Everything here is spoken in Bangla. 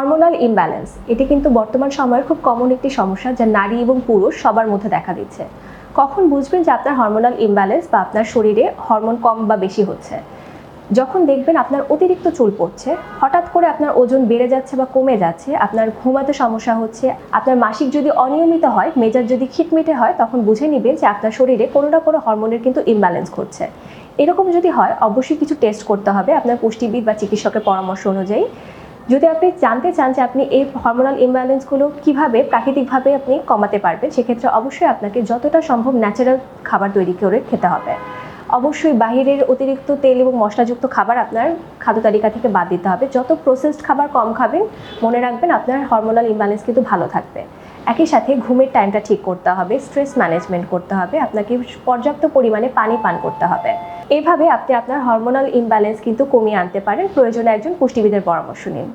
হরমোনাল ইমব্যালেন্স এটি কিন্তু বর্তমান সময়ের খুব কমন একটি সমস্যা যা নারী এবং পুরুষ সবার মধ্যে দেখা দিচ্ছে। কখন বুঝবেন যে আপনার হরমোনাল ইমব্যালেন্স বা আপনার শরীরে হরমোন কম বা বেশি হচ্ছে? যখন দেখবেন আপনার অতিরিক্ত চুল পড়ছে, হঠাৎ করে আপনার ওজন বেড়ে যাচ্ছে বা কমে যাচ্ছে, আপনার ঘুমাতে সমস্যা হচ্ছে, আপনার মাসিক যদি অনিয়মিত হয়, মেজাজ যদি খিটমিটে হয়, তখন বুঝে নেবেন যে আপনার শরীরে কোনো না কোনো হরমোনের কিন্তু ইমব্যালেন্স ঘটছে। এরকম যদি হয়, অবশ্যই কিছু টেস্ট করতে হবে আপনার পুষ্টিবিদ বা চিকিৎসকের পরামর্শ অনুযায়ী। যদি আপনি জানতে চান যে আপনি এই হরমোনাল ইমব্যালেন্সগুলো কীভাবে প্রাকৃতিকভাবে আপনি কমাতে পারবেন, সেক্ষেত্রে অবশ্যই আপনাকে যতটা সম্ভব ন্যাচারাল খাবার তৈরি করে খেতে হবে। অবশ্যই বাহিরের অতিরিক্ত তেল এবং মশলাযুক্ত খাবার আপনার খাদ্য তালিকা থেকে বাদ দিতে হবে। যত প্রসেসড খাবার কম খাবেন, মনে রাখবেন আপনার হরমোনাল ইমব্যালেন্স কিন্তু ভালো থাকবে। একই সাথে ঘুমের টাইমটা ঠিক করতে হবে স্ট্রেস ম্যানেজমেন্ট করতে হবে, আপনাকে পর্যাপ্ত পরিমাণে পানি পান করতে হবে। এভাবে আপনি আপনার হরমোনাল ইমব্যালেন্স কিন্তু কমিয়ে আনতে পারেন। প্রয়োজনে একজন পুষ্টিবিদের পরামর্শ নিন।